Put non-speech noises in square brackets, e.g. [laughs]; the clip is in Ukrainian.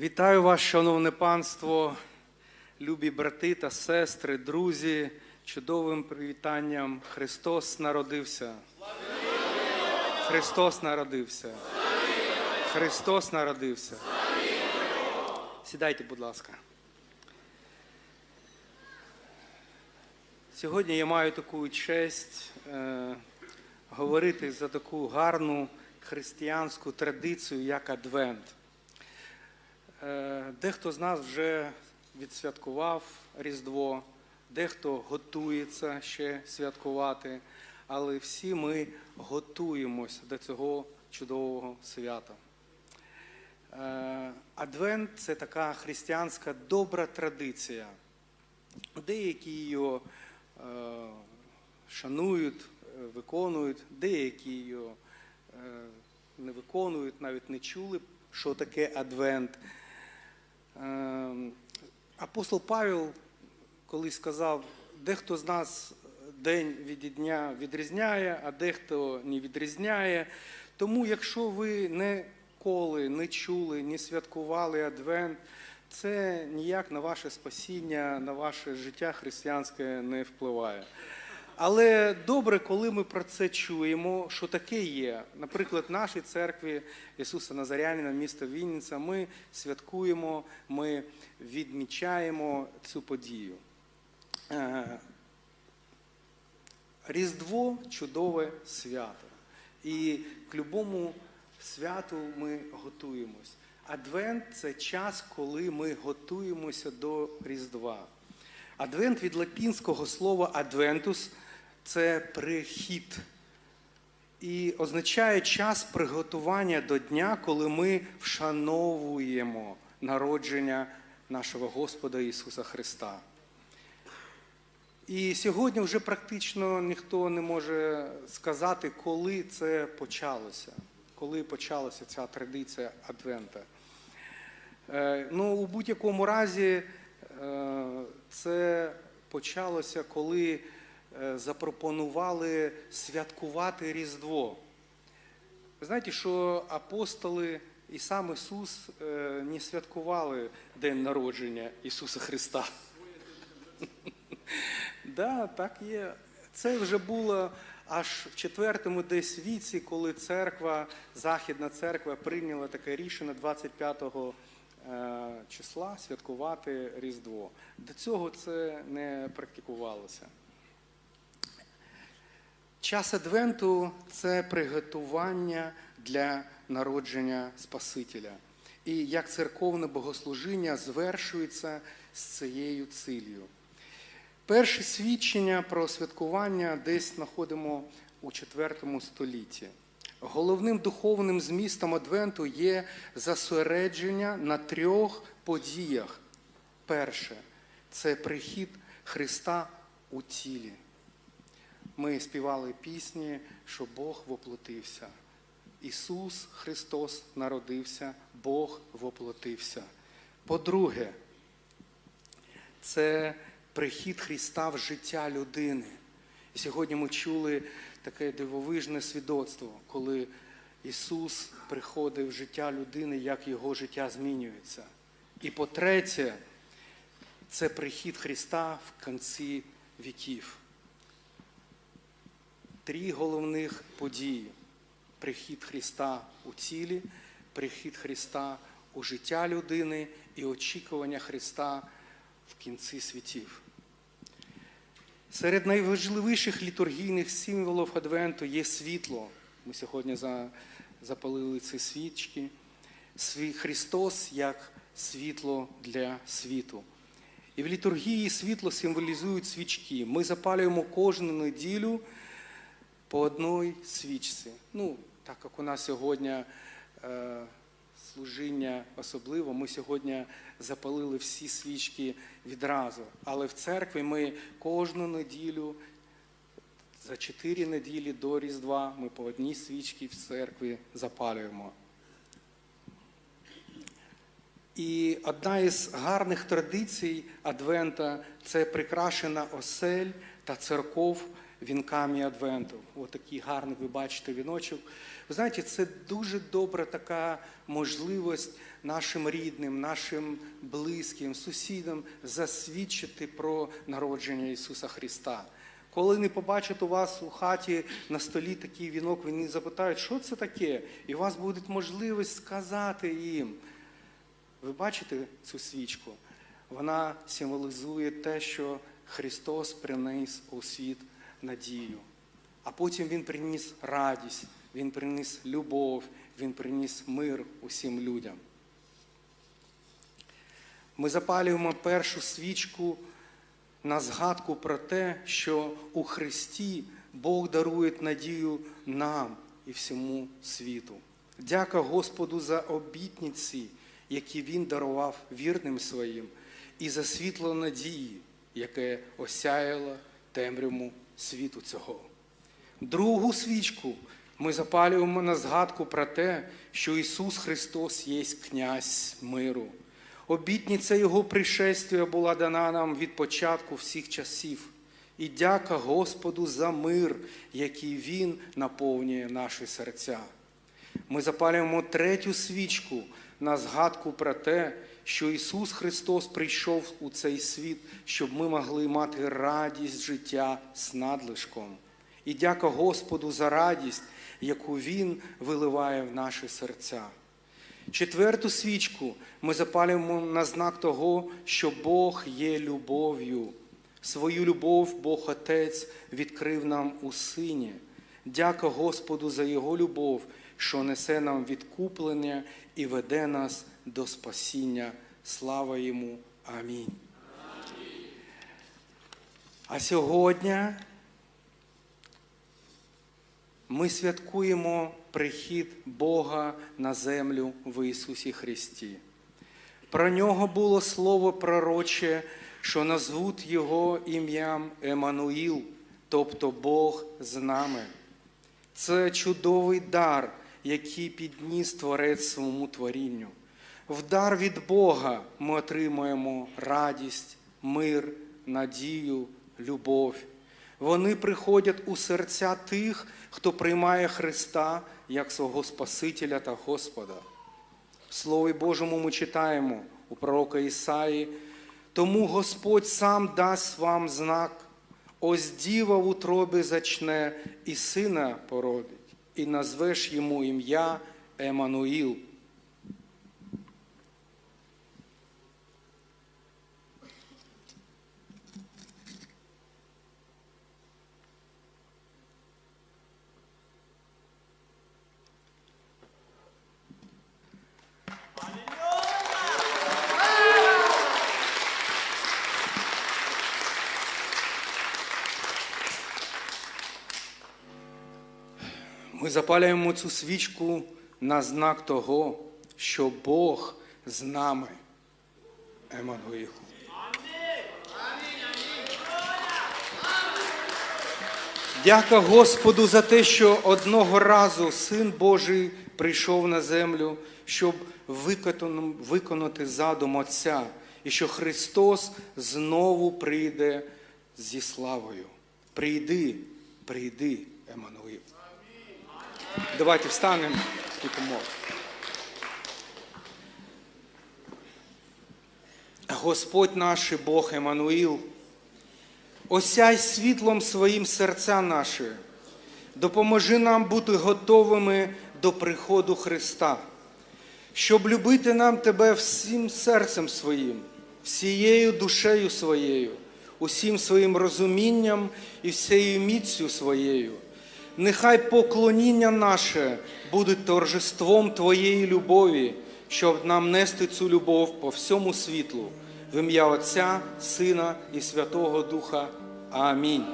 Вітаю вас, шановне панство, любі брати та сестри, друзі, чудовим привітанням. Христос народився. Христос народився. Христос народився. Сідайте, будь ласка. Сьогодні я маю таку честь е, говорити за таку гарну християнську традицію, як Адвент. Е, Дехто з нас вже відсвяткував Різдво, дехто готується ще святкувати, але всі ми готуємося до цього чудового свята. Е, Адвент це така християнська добра традиція. Деякі її е, шанують, виконують, деякі її не виконують, навіть не чули, що таке Адвент. Е, Апостол Павел колись сказав, дехто з нас день від дня відрізняє, а дехто не відрізняє. Тому, якщо ви ніколи не чули, не святкували Адвент, це ніяк на ваше спасіння, на ваше життя християнське не впливає. Але добре, коли ми про це чуємо, що таке є. Наприклад, в нашій церкві Ісуса Назарянина, міста Вінниця, ми святкуємо, ми відмічаємо цю подію. Е, Різдво чудове свято. І к любому святу ми готуємось. Адвент це час, коли ми готуємося до Різдва. Адвент від латинського слова адвентус це прихід. І означає час приготування до дня, коли ми вшановуємо народження нашого Господа Ісуса Христа. І сьогодні вже практично ніхто не може сказати, коли це почалося, коли почалася ця традиція Адвента. Е, Ну, у будь-якому разі, е, це почалося, коли запропонували святкувати Різдво. Ви знаєте, що апостоли і сам Ісус е, не святкували День народження Ісуса Христа. [laughs] Да, так є. Це вже було аж в четвертому десь віці, коли церква, Західна церква прийняла таке рішення 25 е, числа святкувати Різдво. До цього це не практикувалося. Час Адвенту це приготування для народження Спасителя. І як церковне богослужіння звершується з цією цілею. Перші свідчення про святкування десь знаходимо у IV столітті. Головним духовним змістом Адвенту є зосередження на трьох подіях. Перше це прихід Христа у тілі. Ми співали пісні, що Бог воплотився. Ісус Христос народився, Бог воплотився. По-друге, це прихід Христа в життя людини. І сьогодні ми чули таке дивовижне свідоцтво, коли Ісус приходить в життя людини, як його життя змінюється. І по-третє, це прихід Христа в кінці віків. Три головних події: прихід Христа у тілі, прихід Христа у життя людини і очікування Христа в кінці світів. Серед найважливіших літургійних символів Адвенту є світло. Ми сьогодні запалили ці свічки. Христос як світло для світу. І в літургії світло символізують свічки. Ми запалюємо кожну неділю по одній свічці. Ну, так як у нас сьогодні е, служіння особливо, ми сьогодні запалили всі свічки відразу. Але в церкві ми кожну неділю, за чотири неділі до Різдва, ми по одній свічці в церкві запалюємо. І одна із гарних традицій Адвента це прикрашена осель та церков вінками Адвенту. Отакий гарний, ви бачите, віночок. Ви знаєте, це дуже добра така можливість нашим рідним, нашим близьким, сусідам засвідчити про народження Ісуса Христа. Коли не побачать у вас у хаті на столі такий вінок, вони запитають, що це таке, і у вас буде можливість сказати їм. Ви бачите цю свічку? Вона символізує те, що Христос приніс у світ надію. А потім Він приніс радість, Він приніс любов, Він приніс мир усім людям. Ми запалюємо першу свічку на згадку про те, що у Христі Бог дарує надію нам і всьому світу. Дяка Господу за обітниці, які Він дарував вірним своїм, і за світло надії, яке осяяло темряву світу цього. Другу свічку ми запалюємо на згадку про те, що Ісус Христос є князь миру. Обітниця Його пришестя була дана нам від початку всіх часів. І дяка Господу за мир, який Він наповнює наші серця. Ми запалюємо третю свічку на згадку про те, що Ісус Христос прийшов у цей світ, щоб ми могли мати радість життя з надлишком. І дяка Господу за радість, яку Він виливає в наші серця. Четверту свічку ми запалюємо на знак того, що Бог є любов'ю. Свою любов Бог Отець відкрив нам у Сині. Дяка Господу за Його любов, що несе нам відкуплення і веде нас до спасіння. Слава йому. Амінь. А сьогодні ми святкуємо прихід Бога на землю в Ісусі Христі. Про нього було слово пророче, що назвуть Його ім'ям Еммануїл, тобто Бог з нами. Це чудовий дар, який підніс Творець своєму творінню. В дар від Бога ми отримуємо радість, мир, надію, любов. Вони приходять у серця тих, хто приймає Христа як свого Спасителя та Господа. В Слові Божому ми читаємо у пророка Ісаї, тому Господь сам дасть вам знак, ось діва в утробі зачне і сина породить, і назвеш йому ім'я Еммануїл. Ми запалюємо цю свічку на знак того, що Бог з нами. Еммануїл. Дяка Господу за те, що одного разу Син Божий прийшов на землю, щоб виконати задум Отця, і що Христос знову прийде зі славою. Прийди, прийди, Еммануїл. Давайте встанемо і помолимо. Господь наш Бог Еммануїл, осяй світлом своїм серця наші, допоможи нам бути готовими до приходу Христа, щоб любити нам Тебе всім серцем своїм, всією душею своєю, усім своїм розумінням і всією міцю своєю. Нехай поклоніння наше буде торжеством Твоєї любові, щоб нам нести цю любов по всьому світлу. В ім'я Отця, Сина і Святого Духа. Амінь.